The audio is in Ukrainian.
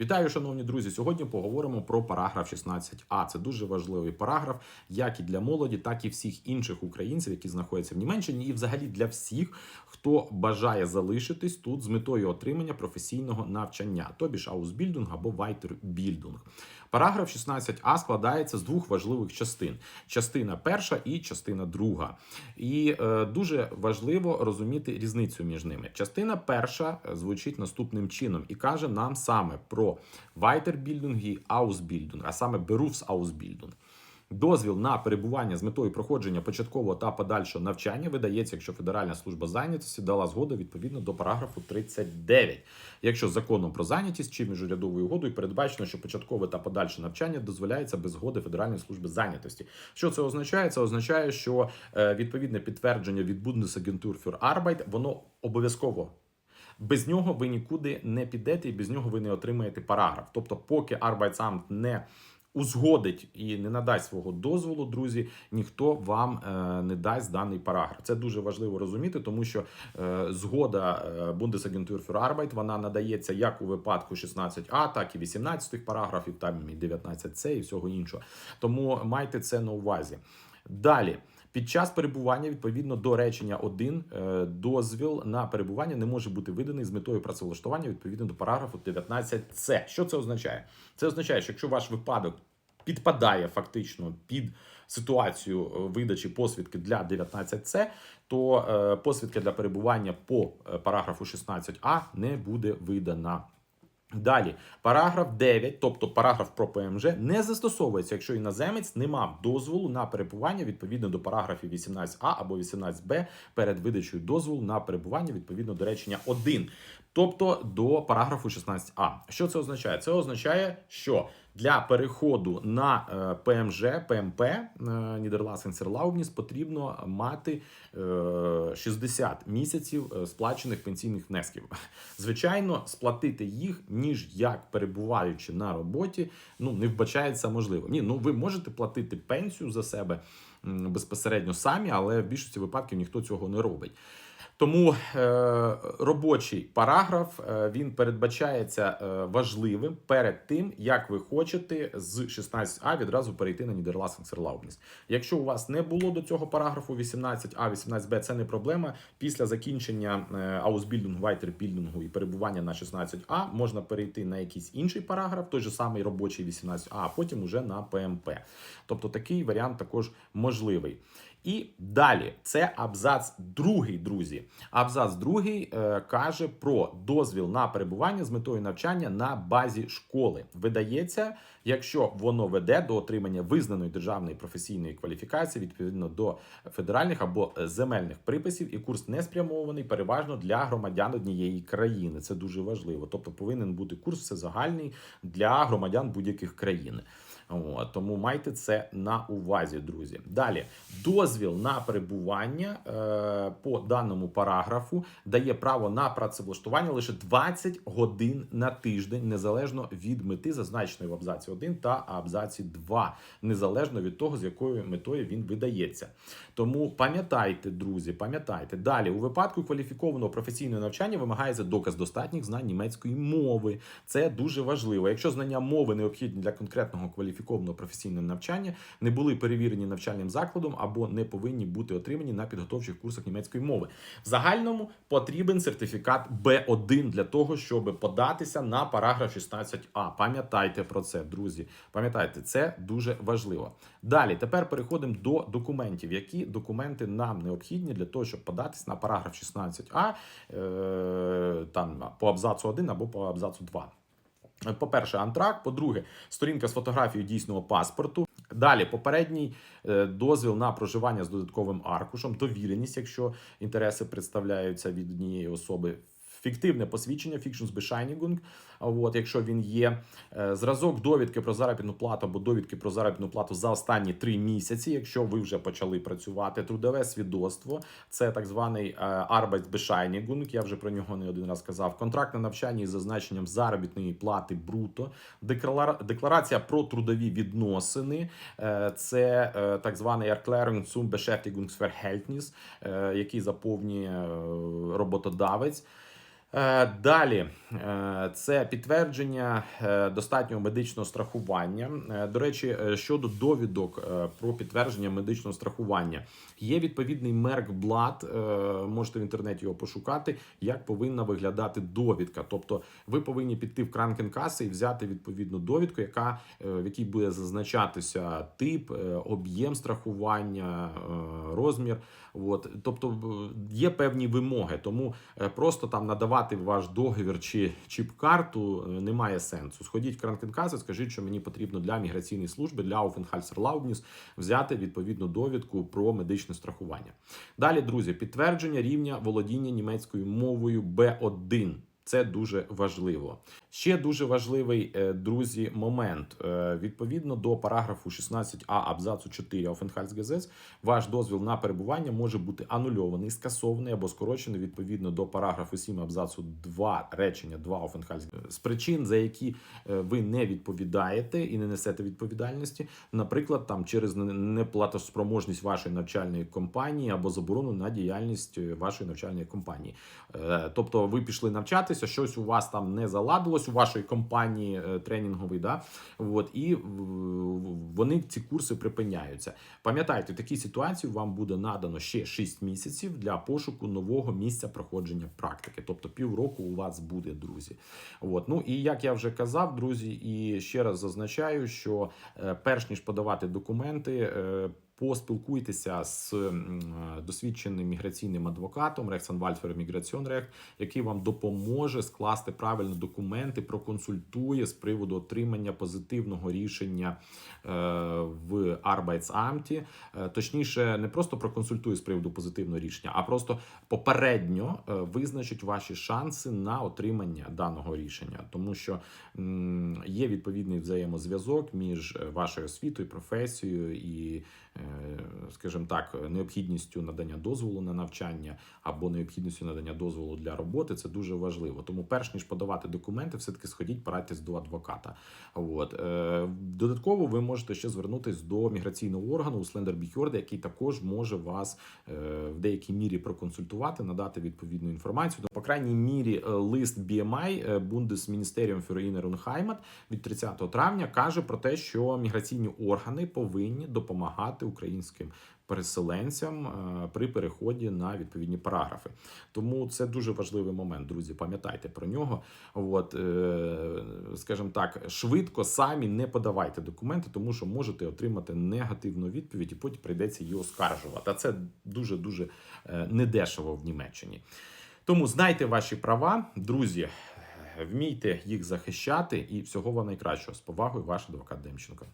Вітаю, шановні друзі. Сьогодні поговоримо про параграф 16а. Це дуже важливий параграф, як і для молоді, так і всіх інших українців, які знаходяться в Німеччині, і взагалі для всіх, хто бажає залишитись тут з метою отримання професійного навчання, тобі ж аусбільдинг або вайтербільдинг. Параграф 16а складається з двох важливих частин: частина перша і частина друга. І е, дуже важливо розуміти різницю між ними. Частина перша е, звучить наступним чином і каже нам саме про Weiterbildung і Ausbildung, а саме Berufsausbildung. Дозвіл на перебування з метою проходження початкового та подальшого навчання видається, якщо Федеральна служба зайнятості дала згоду відповідно до параграфу 39. Якщо законом про зайнятість чи міжурядовою угодою передбачено, що початкове та подальше навчання дозволяється без згоди Федеральної служби зайнятості. Що це означає? Це означає, що е, відповідне підтвердження від Bundesagentur für Arbeit, воно обов'язково. Без нього ви нікуди не підете, і без нього ви не отримаєте параграф. Тобто, поки Arbeitsamt не узгодить і не надасть свого дозволу, друзі, ніхто вам е, не дасть даний параграф. Це дуже важливо розуміти, тому що е, згода е, Bundesagentur für Arbeit, вона надається як у випадку 16а, так і 18 параграфів, там і 19c і всього іншого. Тому майте це на увазі. Далі. Під час перебування відповідно до речення 1 е, дозвіл на перебування не може бути виданий з метою працевлаштування відповідно до параграфу 19c. Що це означає? Це означає, що якщо ваш випадок підпадає фактично під ситуацію е, видачі посвідки для 19c, то е, посвідка для перебування по параграфу 16а не буде видана. Далі, параграф 9, тобто параграф про ПМЖ, не застосовується, якщо іноземець не мав дозволу на перебування відповідно до параграфів 18а або 18б перед видачею дозволу на перебування відповідно до речення 1, тобто до параграфу 16а. Що це означає? Це означає, що для переходу на е, ПМЖ, ПМП Нідерласенсерлаубніс потрібно мати е, 60 місяців е, сплачених пенсійних внесків. Звичайно, сплатити їх, ніж як перебуваючи на роботі, ну не вбачається можливо. Ні, ну ви можете платити пенсію за себе безпосередньо самі, але в більшості випадків ніхто цього не робить. Тому е, робочий параграф е, він передбачається е, важливим перед тим, як ви хочете з 16а відразу перейти на Нідерласенсерлаубніс. Якщо у вас не було до цього параграфу 18а, 18б, це не проблема. Після закінчення аусбільдингу, вайтербільдингу і перебування на 16а можна перейти на якийсь інший параграф, той же самий робочий 18а, а потім уже на ПМП. Тобто такий варіант також можливий. І далі це абзац другий, друзі. Абзац другий е, каже про дозвіл на перебування з метою навчання на базі школи. Видається, якщо воно веде до отримання визнаної державної професійної кваліфікації відповідно до федеральних або земельних приписів, і курс не спрямований переважно для громадян однієї країни. Це дуже важливо. Тобто повинен бути курс всезагальний для громадян будь-яких країн. От, тому майте це на увазі, друзі. Далі дозвіл на перебування е, по даному параграфу дає право на працевлаштування лише 20 годин на тиждень, незалежно від мети, зазначеної в абзаці 1 та абзаці 2, незалежно від того, з якою метою він видається. Тому пам'ятайте, друзі, пам'ятайте далі у випадку кваліфікованого професійного навчання вимагається доказ достатніх знань німецької мови. Це дуже важливо. Якщо знання мови необхідні для конкретного кваліфікованого професійного навчання, не були перевірені навчальним закладом або не повинні бути отримані на підготовчих курсах німецької мови. В загальному потрібен сертифікат Б1 для того, щоб податися на параграф 16а. Пам'ятайте про це, друзі. Пам'ятайте, це дуже важливо. Далі, тепер переходимо до документів. Які документи нам необхідні для того, щоб податись на параграф 16а е, там по абзацу 1 або по абзацу 2. По-перше, антрак, По-друге, сторінка з фотографією дійсного паспорту. Далі попередній е, дозвіл на проживання з додатковим аркушем, довіреність, якщо інтереси представляються від однієї особи. Фіктивне посвідчення Фікшнсбешайнігунг, От, якщо він є Е, зразок довідки про заробітну плату або довідки про заробітну плату за останні три місяці, якщо ви вже почали працювати, трудове свідоцтво, це так званий е, Arbeitsbescheinigung, я вже про нього не один раз казав. Контракт на навчання із зазначенням заробітної плати бруто, деклара- декларація про трудові відносини, е, це так званий Erklärung zum Beschäftigungsverhältnis, який заповнює роботодавець. Е, Далі е, це підтвердження е, достатнього медичного страхування. До речі, щодо довідок про підтвердження медичного страхування, є відповідний меркблат. Можете в інтернеті його пошукати, як повинна виглядати довідка. Тобто, ви повинні піти в кранкенкаси і взяти відповідну довідку, яка в якій буде зазначатися тип, об'єм страхування, розмір. От, тобто є певні вимоги, тому просто там надавати ваш договір чи чіп-карту е, немає сенсу. Сходіть в кранкенкаси, скажіть, що мені потрібно для міграційної служби, для Aufenthaltserlaubnis взяти відповідну довідку про медичне страхування. Далі, друзі, підтвердження рівня володіння німецькою мовою B1. Це дуже важливо. Ще дуже важливий, е, друзі, момент. Е, Відповідно до параграфу 16а абзацу 4 Aufenthaltsgesetz, ваш дозвіл на перебування може бути анульований, скасований або скорочений відповідно до параграфу 7 абзацу 2 речення 2 Aufenthaltsgesetz. з причин, за які е, ви не відповідаєте і не несете відповідальності, наприклад, там через неплатоспроможність вашої навчальної компанії або заборону на діяльність вашої навчальної компанії. Тобто, ви пішли навчатися, щось у вас там не заладилось у вашої компанії е, тренінгової, да от і вони ці курси припиняються. Пам'ятайте, в такій ситуації вам буде надано ще 6 місяців для пошуку нового місця проходження практики. Тобто півроку у вас буде, друзі. От ну і як я вже казав, друзі, і ще раз зазначаю, що е, перш ніж подавати документи. Поспілкуйтеся з е, досвідченим міграційним адвокатом Rechtsanwalt für Migration який вам допоможе скласти правильно документи, проконсультує з приводу отримання позитивного рішення е, в Arbeitsamті. Е, Точніше, не просто проконсультує з приводу позитивного рішення, а просто попередньо визначить ваші шанси на отримання даного рішення, тому що є відповідний взаємозв'язок між вашою освітою, професією і, скажімо так, необхідністю надання дозволу на навчання або необхідністю надання дозволу для роботи. Це дуже важливо. Тому, перш ніж подавати документи, все таки сходіть, порадьтесь до адвоката. От е, додатково ви можете ще звернутись до міграційного органу у Сленderбіхьорда, який також може вас е, в деякій мірі проконсультувати, надати відповідну інформацію. Ну, По крайній мірі, е, лист BMI е, Bundesministerium für Innere Heimat від 30 травня каже про те, що міграційні органи повинні допомагати українським переселенцям е, при переході на відповідні параграфи. Тому це дуже важливий момент, друзі. Пам'ятайте про нього. От, е, скажімо так, швидко самі не подавайте документи, тому що можете отримати негативну відповідь, і потім прийдеться її оскаржувати. А це дуже дуже недешево в Німеччині. Тому знайте ваші права, друзі. Вмійте їх захищати і всього вам найкращого з повагою, ваш адвокат Демченко.